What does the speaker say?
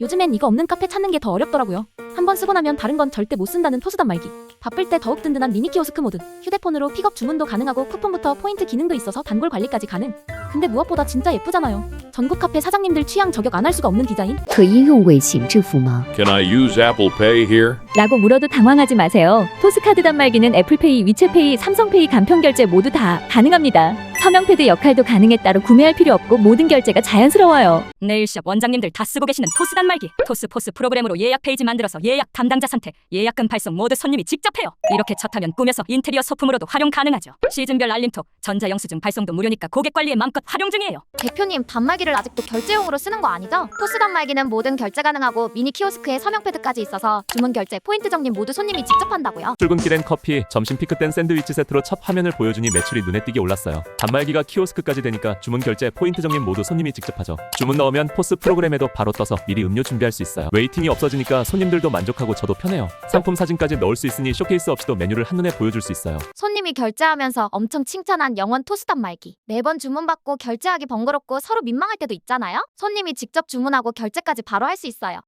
요즘엔 이거 없는 카페 찾는 게 더 어렵더라고요. 한 번 쓰고 나면 다른 건 절대 못 쓴다는 토스단 말기. 바쁠 때 더욱 든든한 미니 키오스크 모드. 휴대폰으로 픽업 주문도 가능하고 쿠폰부터 포인트 기능도 있어서 단골 관리까지 가능. 근데 무엇보다 진짜 예쁘잖아요. 전국 카페 사장님들 취향 저격 안 할 수가 없는 디자인. 可应用微信支付吗？ Can I use Apple Pay here? 라고 물어도 당황하지 마세요. 토스카드 단말기는 애플페이, 위챗페이, 삼성페이 간편 결제 모두 다 가능합니다. 서명패드 역할도 가능해 따로 구매할 필요 없고 모든 결제가 자연스러워요. 네일샵 원장님들 다 쓰고 계시는 토스 단말기 토스 포스 프로그램으로 예약 페이지 만들어서 예약 담당자 선택 예약금 발송 모두 손님이 직접 해요 이렇게 첫 하면 꾸며서 인테리어 소품으로도 활용 가능하죠 시즌별 알림톡 전자영수증 발송도 무료니까 고객 관리에 마음껏 활용 중이에요 대표님 단말기를 아직도 결제용으로 쓰는 거 아니죠? 토스 단말기는 모든 결제 가능하고 미니 키오스크에 서명 패드까지 있어서 주문 결제, 포인트 적립 모두 손님이 직접 한다고요. 출근길엔 커피, 점심 피크 땐 샌드위치 세트로 첫 화면을 보여주니 매출이 눈에 띄게 올랐어요. 단말기가 키오스크까지 되니까 주문 결제, 포인트 적립 모두 손님이 직접 하죠. 주문 넣으면 포스 프로그램에도 바로 떠서 미리 음료 준비할 수 있어요. 웨이팅이 없어지니까 손님들도 만족하고 저도 편해요. 상품 사진까지 넣을 수 있으니 쇼케이스 없이도 메뉴를 한눈에 보여줄 수 있어요. 손님이 결제하면서 엄청 칭찬한 영원 토스 단 말기. 매번 주문받고 결제하기 번거롭고 서로 민망할 때도 있잖아요. 손님이 직접 주문하고 결제까지 바로 할 수 있어요.